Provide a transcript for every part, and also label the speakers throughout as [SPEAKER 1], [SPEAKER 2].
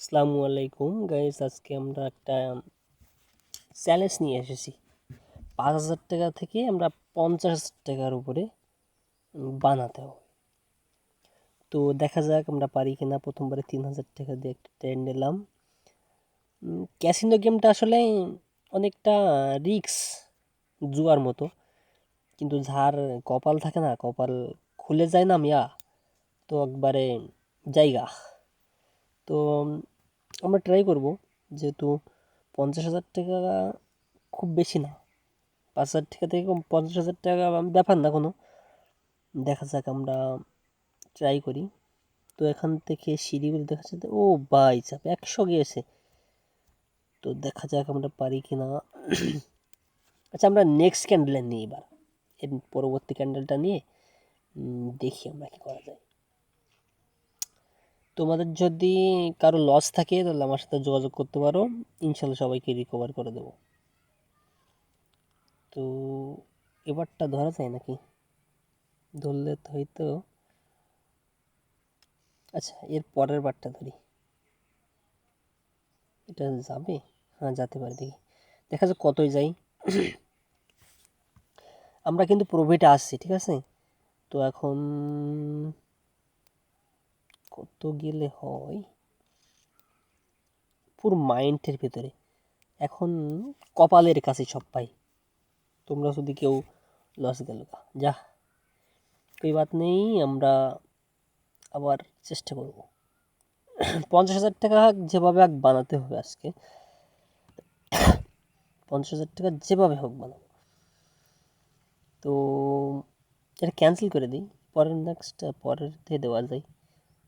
[SPEAKER 1] আসসালামু আলাইকুম। গাইস আজকে আমরা একটা চ্যালেঞ্জ নিয়ে এসেছি। পাঁচ হাজার টাকা থেকে আমরা পঞ্চাশ হাজার টাকার উপরে বানাতে হবে। তো দেখা যাক আমরা পারি কিনা। প্রথমবারে তিন হাজার টাকা দিয়ে একটা ট্রেন নিলাম। ক্যাসিনো গেমটা আসলে অনেকটা রিক্স জুয়ার মতো। কিন্তু যার কপাল থাকে না, কপাল খুলে যায় না মিয়া, তো একবারে জায়গা। তো আমরা ট্রাই করব। যেহেতু পঞ্চাশ হাজার টাকা খুব বেশি না। পাঁচ হাজার টাকা থেকে পঞ্চাশ হাজার টাকা ব্যাপার না কোনো। দেখা যাক আমরা ট্রাই করি। তো এখান থেকে সিঁড়িগুলো দেখা যাচ্ছে ও বাই চাপ, একশো গিয়েছে। তো দেখা যাক আমরা পারি কি না। আচ্ছা আমরা নেক্সট ক্যান্ডেলে নিই এবার। এর পরবর্তী ক্যান্ডেলটা নিয়ে দেখি আমরা কী করা যায়। তোমাদের যদি কারও লস থাকে, তাহলে আমার সাথে যোগাযোগ করতে পারো। ইনশাল্লাহ সবাইকে রিকভার করে দেবো। তো, এবারটা ধরা যায় নাকি? ধরলে তো হয়তো। আচ্ছা এর পরের বারটা ধরি। এটা যাবে? হ্যাঁ যেতে পারে দেখি। দেখা যাক কতই যাই আমরা কিন্তু প্রফিটে আসছি, ঠিক আছে? তো এখন কত গেলে হয়? পুরো মাইন্ডের ভিতরে। এখন কপালের কাছে সব পাই। তোমরা যদি কেউ লস গেল যা, কই বাত নেই, আমরা আবার চেষ্টা করব। পঞ্চাশ হাজার টাকা যেভাবে হোক বানাতে হবে আজকে। পঞ্চাশ হাজার টাকা যেভাবে হোক বানাবো। তো, এটা ক্যান্সেল করে দিই। পরের নেক্সট পরের দিয়ে দেওয়া যায়।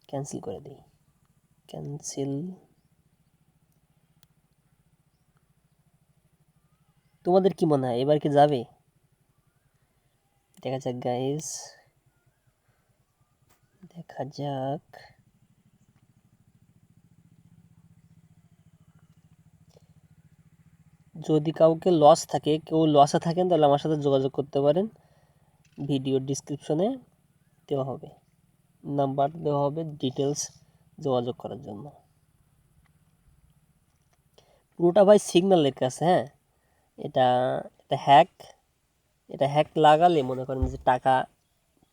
[SPEAKER 1] ক্যান্সেল করে দিই। ক্যান্সেল। তোমাদের কি মনে হয়, এবার কি যাবে? দেখা যাক গাইস দেখা যাক। যদি কাউকে লস থাকে, কেউ লসে থাকেন, তাহলে আমার সাথে যোগাযোগ করতে পারেন। ভিডিও ডিসক্রিপশনে দেওয়া হবে। নাম্বার দেওয়া হবে ডিটেলস যোগাযোগ করার জন্য। পুরোটা ভাই সিগন্যালের কাছে হ্যাঁ? এটা এটা হ্যাক এটা হ্যাক লাগালে মনে করেন যে টাকা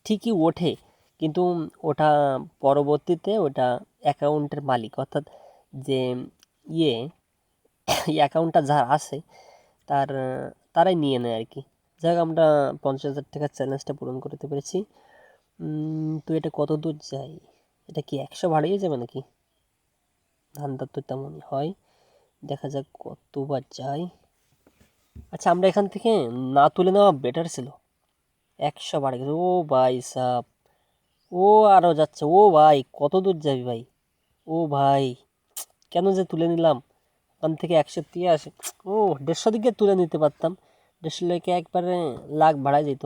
[SPEAKER 1] ঠিকই ওঠে, কিন্তু ওটা পরবর্তীতে ওটা অ্যাকাউন্টের মালিক, অর্থাৎ যে ইয়ে অ্যাকাউন্টটা যার আছে, তার, তারাই নিয়ে নেয় আর কি। যাই হোক আমরা পঞ্চাশ হাজার টাকার চ্যালেঞ্জটা পূরণ করতে পেরেছি। তো এটা কত দূর যায় এটা কি একশো বাড়িয়ে যাবে নাকি? ধানটা তো তেমনই হয়। দেখা যাক কতবার যায় আচ্ছা আমরা এখান থেকে না তুলে নেওয়া বেটার ছিল। একশো বাড়ে গেছে। ও ভাই সাপ ও আরও যাচ্ছে। ও ভাই, কত দূর যাবি ভাই? ও ভাই, কেন যে তুলে নিলাম? ওখান থেকে একশো তিয়াশি। ও, দেড়শো দিকে তুলে নিতে পারতাম। দেড়শো লেগে একবারে লাখ ভাড়ায় যেত।